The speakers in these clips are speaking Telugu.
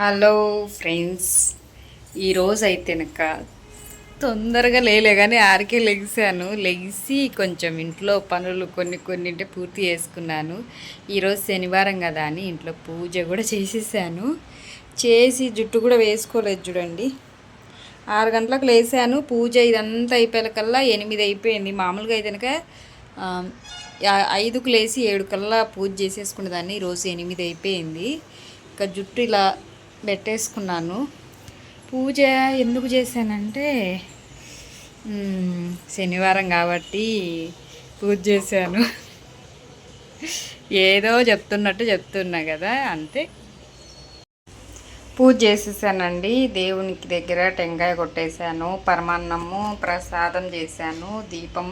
హలో ఫ్రెండ్స్ ఈరోజు అయితే కనుక తొందరగా లేలే కానీ ఆరికే లెగిసాను. లెగిసి కొంచెం ఇంట్లో పనులు కొన్ని కొన్నింటి పూర్తి చేసుకున్నాను. ఈరోజు శనివారం కదా అని ఇంట్లో పూజ కూడా చేసేసాను. చేసి జుట్టు కూడా వేసుకోలేదు చూడండి. ఆరు గంటలకు లేసాను. పూజ ఇదంతా అయిపోయేకల్లా ఎనిమిది అయిపోయింది. మామూలుగా అయితే కనుక ఐదుకు లేసి ఏడు కల్లా పూజ చేసేసుకునేదాన్ని. ఈరోజు ఎనిమిది అయిపోయింది. ఇంకా జుట్టు ఇలా పెట్టేసుకున్నాను. పూజ ఎందుకు చేశానంటే శనివారం కాబట్టి పూజ చేశాను. ఏదో చెప్తున్నట్టు చెప్తున్నా కదా అంతే. పూజ చేసేసానండి. దేవునికి దగ్గర టెంకాయ కొట్టేశాను. పరమాన్నము ప్రసాదం చేశాను. దీపం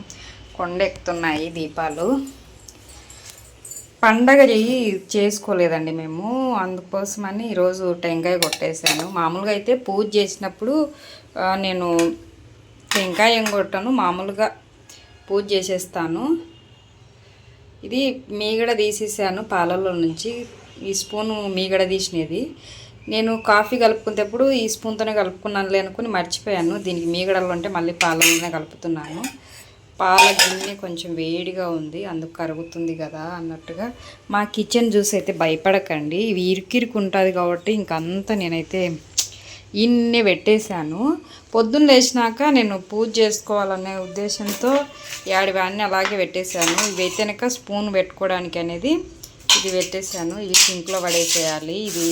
కొండెక్కుతున్నాయి దీపాలు. పండగ చెయ్యి చేసుకోలేదండి మేము. అందుకోసమని ఈరోజు టెంకాయ కొట్టేశాను. మామూలుగా అయితే పూజ చేసినప్పుడు నేను టెంకాయ ఏం కొట్టాను మామూలుగా పూజ చేసేస్తాను. ఇది మీగడ తీసేసాను పాలల్లో నుంచి. ఈ స్పూను మీగడ తీసినది. నేను కాఫీ కలుపుకునేటప్పుడు ఈ స్పూన్తోనే కలుపుకున్నానులే అనుకుని మర్చిపోయాను. దీనికి మీగడలు ఉంటే మళ్ళీ పాలలోనే కలుపుతున్నాను. పాల గిన్నె కొంచెం వేడిగా ఉంది అందుకు కరుగుతుంది కదా అన్నట్టుగా. మా కిచెన్ జ్యూస్ అయితే భయపడకండి. ఇవి ఇరుకిరికి ఉంటుంది కాబట్టి ఇంకంతా నేనైతే ఇన్నే పెట్టేశాను. పొద్దున్న లేచినాక నేను పూజ చేసుకోవాలనే ఉద్దేశంతో యాడివన్నీ అలాగే పెట్టేశాను. ఇవి అయితేనక స్పూన్ పెట్టుకోవడానికి అనేది ఇది పెట్టేశాను. ఇవి సింక్లో పడేసేయాలి. ఇది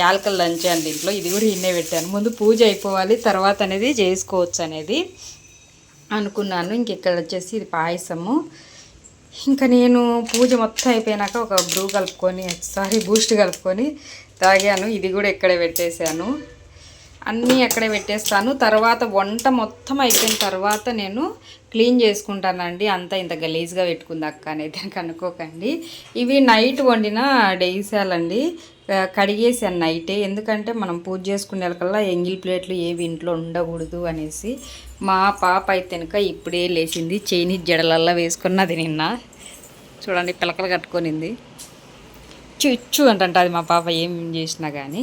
యాలకులు లంచ్ అండి ఇంట్లో. ఇది కూడా ఇన్నే పెట్టాను. ముందు పూజ అయిపోవాలి తర్వాత అనేది చేసుకోవచ్చు అనేది. అనుకున్నాను. ఇంక ఇక్కడ వచ్చేసి ఇది పాయసము. ఇంకా నేను పూజ మొత్తం అయిపోయినాక ఒక బ్రూ కలుపుకొని సారీ బూస్ట్ కలుపుకొని తాగాను. ఇది కూడా ఇక్కడే పెట్టేశాను. అన్నీ అక్కడే పెట్టేస్తాను. తర్వాత వంట మొత్తం అయిపోయిన తర్వాత నేను క్లీన్ చేసుకుంటానండి. అంతా ఇంత గలీజ్గా పెట్టుకుంది అక్క అనేది అనుకోకండి. ఇవి నైట్ వండిన డేసాలండి. కడిగేసాను నైటే. ఎందుకంటే మనం పూజ చేసుకునేకల్లా ఎంగిల్ ప్లేట్లు ఏవి ఇంట్లో ఉండకూడదు అనేసి మా పాప అయితే కనుక ఇప్పుడే లేచింది. చైనీస్ జడలల్లా వేసుకున్నది నిన్న. చూడండి పిలకలు కట్టుకొనింది. చుచ్చు అంటంట అది మా పాప ఏం చేసినా కానీ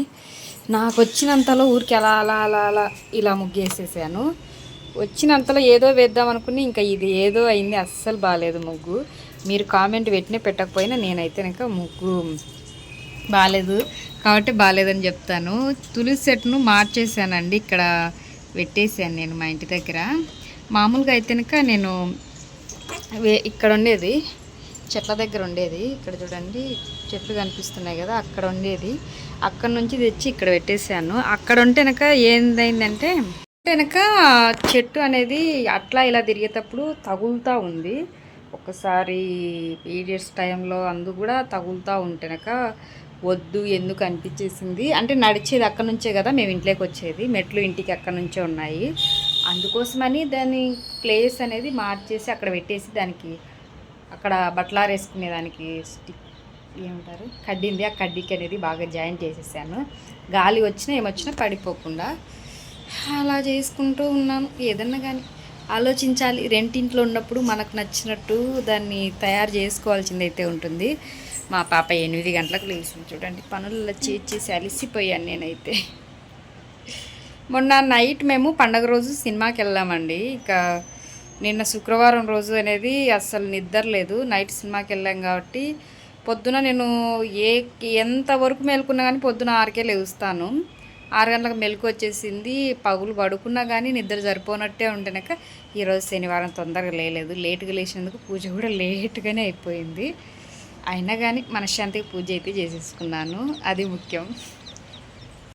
నాకు వచ్చినంతలో ఊరికి అలా అలా అలా అలా ఇలా ముగ్గేసేసాను. వచ్చినంతలో ఏదో వేద్దాం అనుకుని ఇంకా ఇది ఏదో అయింది. అస్సలు బాగాలేదు ముగ్గు. మీరు కామెంట్ పెట్టినా పెట్టకపోయినా నేనైతే ఇంకా ముగ్గు బాగాలేదు కాబట్టి బాగాలేదని చెప్తాను. తులసి చెట్టును మార్చేసానండి ఇక్కడ పెట్టేసాను నేను మా ఇంటి దగ్గర. మామూలుగా అయితే నేను ఇక్కడ ఉండేది. చెట్ల దగ్గర ఉండేది. ఇక్కడ చూడండి చెట్లు కనిపిస్తున్నాయి కదా అక్కడ ఉండేది. అక్కడ నుంచి తెచ్చి ఇక్కడ పెట్టేశాను. అక్కడ ఉంటే వెనక ఏందైందంటే వెనక చెట్టు అనేది అట్లా ఇలా తిరిగేటప్పుడు తగులుతూ ఉంది. ఒకసారి పీరియడ్స్ టైంలో అందు కూడా తగులుతూ ఉంటేనక వద్దు ఎందుకు అనిపించేసింది? అంటే నడిచేది అక్కడ నుంచే కదా మేము ఇంట్లోకి వచ్చేది. మెట్లు ఇంటికి అక్కడ నుంచే ఉన్నాయి. అందుకోసమని దాని ప్లేస్ అనేది మార్చేసి అక్కడ పెట్టేసి దానికి అక్కడ బట్టలారేసుకునే దానికి స్టిక్ ఏమంటారు? కడ్డింది. ఆ కడ్డీకి అనేది బాగా జాయిన్ చేసేసాను. గాలి వచ్చినా ఏమొచ్చినా పడిపోకుండా అలా చేసుకుంటూ ఉన్నాను. ఏదన్నా కానీ ఆలోచించాలి. రెంటింట్లో ఉన్నప్పుడు మనకు నచ్చినట్టు దాన్ని తయారు చేసుకోవాల్సింది అయితే ఉంటుంది. మా పాప ఎనిమిది గంటలకు లేచింది చూడండి. పనులు చేసి అలిసిపోయాను నేనైతే. మొన్న నైట్ మేము పండగ రోజు సినిమాకి వెళ్ళామండి. ఇక నిన్న శుక్రవారం రోజు అనేది అస్సలు నిద్ర లేదు. నైట్ సినిమాకి వెళ్ళాం కాబట్టి పొద్దున నేను ఏ ఎంతవరకు మేలుకున్నా కానీ పొద్దున ఆరుకే లేస్తాను. ఆరు గంటలకు మెలకు వచ్చేసింది. పగులు పడుకున్నా కానీ నిద్ర సరిపోనట్టే ఉంటేనక ఈరోజు శనివారం తొందరగా లేలేదు. లేటుగా లేచినందుకు పూజ కూడా లేటుగానే అయిపోయింది. అయినా కానీ మనశ్శాంతికి పూజ అయితే చేసేసుకున్నాను. అది ముఖ్యం.